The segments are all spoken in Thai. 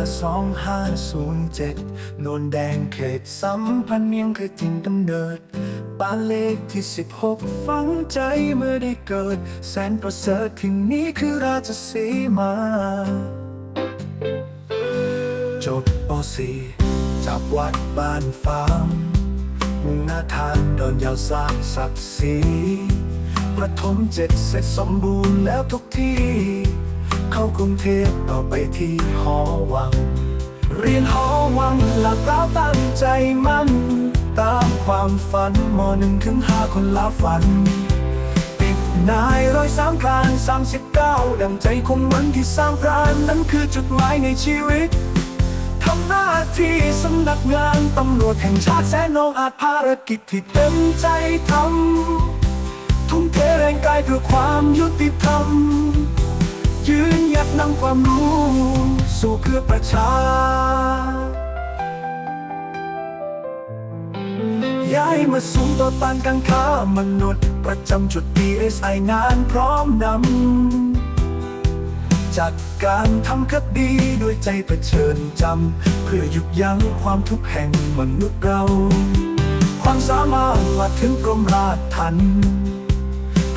2507 โนนแดงเขตสัมพันธ์เมียงคือถิ่นกำเนิดบ้านเลขที่ 16 ฝังใจเมื่อได้เกิด แสนประเสริฐที่นี้คือราชสีมา จบป .4 จากวัดบ้านฟางมุ่งหน้าทางเดินยาวสร้างศักดิ์ศรีประถมเจ็ดเสร็จสมบูรณ์แล้วทุกที่ เข้ากรุงเทพต่อไปที่หอวัง เรียนหอวังหลักเราตั้งใจมั่น ตามความฝันมหนึ่งถึงห้าคนละฝัน ปิดนายร้อยสามกลางสามสิบเก้าดังใจคงมันที่สร้างพรานนั้นคือจุดหมายในชีวิตทำหน้าที่สำนักงานตำรวจแห่งชาติแสนองอาจภารกิจที่เต็มใจทำทุ่มเทแรงกายเพื่อความยุติธรรม นหยัดนำความรู้ สู่เพื่อประชา ย้ายมาสูงต่อต้านการค้ามนุษย์ ประจำจุด DSI งานพร้อมนำ จัดการทำคดีด้วยใจเผชิญจำ เพื่อหยุดยั้งความทุกข์แห่งมนุษย์เรา ความสามารถมาถึงกรมราชทัน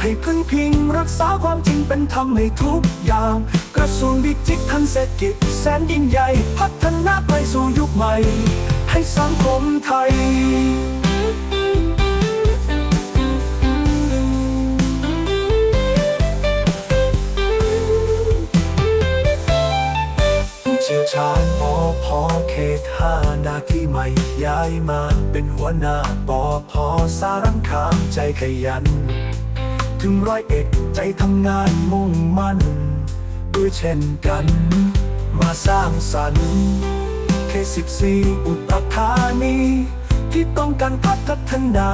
ให้พึ่งพิง รักษาความจริงเป็นธรรมให้ทุกอย่าง กระทรวงดิจิทัลเศรษฐกิจแสนยิ่งใหญ่ พัฒนาไปสู่ยุคใหม่ ให้สังคมไทยเชี่ยวชาญปอพอเขตห้านาที่ใหม่ย้ายมา เป็นหัวหน้าปอพอสารังคามใจขยัน ถึงร้อยเอ็ดใจทำงานมุ่งมั่น ด้วยเช่นกัน มาสร้างสรรค์เคสิบสี่อุตธานีที่ต้องการพัฒนา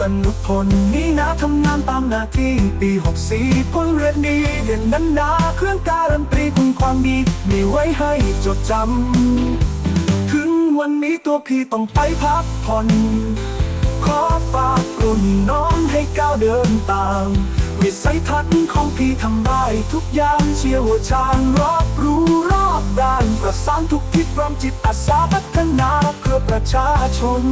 ตนุพลนี่นะทำงานตามหน้าที่ปีหกสี่ผลเรียนดีเด่นนั้นนาเครื่องการันตีคุณความดีมีไว้ให้จดจำ ถึงวันนี้ตัวพี่ต้องไปพักผ่อน ขอฝากรุ่นน้องให้ก้าวเดินตาม วิสัยทัศน์ของพี่ทำได้ทุกอย่างเชี่ยวชาญรอบรู้รอบด้านประสานทุกทิศรวมจิตอาสาพัฒนาเพื่อประชาชน